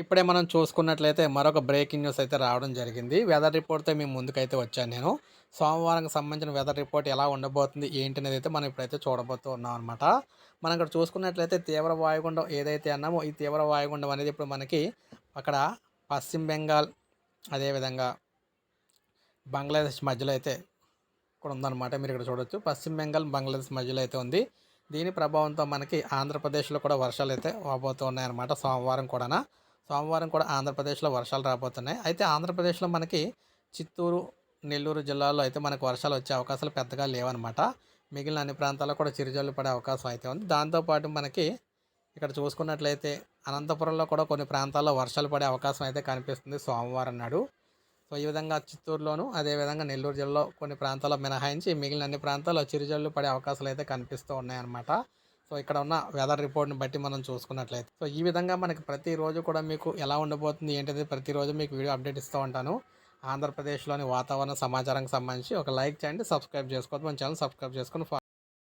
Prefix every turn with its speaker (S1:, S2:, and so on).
S1: ఇప్పుడే మనం చూసుకున్నట్లయితే మరొక బ్రేకింగ్ న్యూస్ అయితే రావడం జరిగింది. వెదర్ రిపోర్ట్తో మేము ముందుకైతే వచ్చాను నేను. సోమవారంకి సంబంధించిన వెదర్ రిపోర్ట్ ఎలా ఉండబోతుంది ఏంటి అనేది అయితే మనం ఇప్పుడైతే చూడబోతూ ఉన్నాం అనమాట మనం ఇక్కడ చూసుకున్నట్లయితే తీవ్ర వాయుగుండం ఏదైతే అన్నామో ఈ తీవ్ర వాయుగుండం అనేది ఇప్పుడు మనకి అక్కడ పశ్చిమ బెంగాల్ అదేవిధంగా బంగ్లాదేశ్ మధ్యలో అయితే ఇక్కడ ఉందన్నమాట. మీరు ఇక్కడ చూడొచ్చు. పశ్చిమ బెంగాల్ బంగ్లాదేశ్ మధ్యలో అయితే ఉంది. దీని ప్రభావంతో మనకి ఆంధ్రప్రదేశ్లో కూడా వర్షాలు అయితే రాబోతూ ఉన్నాయన్నమాట సోమవారం కూడా సోమవారం కూడా ఆంధ్రప్రదేశ్లో వర్షాలు రాబోతున్నాయి. అయితే ఆంధ్రప్రదేశ్లో మనకి చిత్తూరు నెల్లూరు జిల్లాలో అయితే మనకు వర్షాలు వచ్చే అవకాశాలు పెద్దగా లేవన్నమాట మిగిలిన అన్ని ప్రాంతాల్లో కూడా చిరుజల్లు పడే అవకాశం అయితే ఉంది. దాంతోపాటు మనకి ఇక్కడ చూసుకున్నట్లయితే అనంతపురంలో కూడా కొన్ని ప్రాంతాల్లో వర్షాలు పడే అవకాశం అయితే కనిపిస్తుంది సోమవారం నాడు. సో ఈ విధంగా చిత్తూరులోను అదేవిధంగా నెల్లూరు జిల్లాలో కొన్ని ప్రాంతాల్లో మినహాయించి మిగిలిన అన్ని ప్రాంతాల్లో చిరుజల్లు పడే అవకాశాలు అయితే కనిపిస్తూ ఉన్నాయన్నమాట. సో ఇక్కడ ఉన్న వెదర్ రిపోర్ట్ని బట్టి మనం చూసుకున్నట్లయితే. సో ఈ విధంగా మనకి ప్రతిరోజు కూడా మీకు ఎలా ఉండబోతుంది ఏంటిది ప్రతిరోజు మీకు వీడియో అప్డేట్ ఇస్తూ ఉంటాను. ఆంధ్రప్రదేశ్లోని వాతావరణ సమాచారానికి సంబంధించి ఒక లైక్ చేయండి సబ్స్క్రైబ్ చేసుకోవద్దు. మన ఛానల్ సబ్స్క్రైబ్ చేసుకొని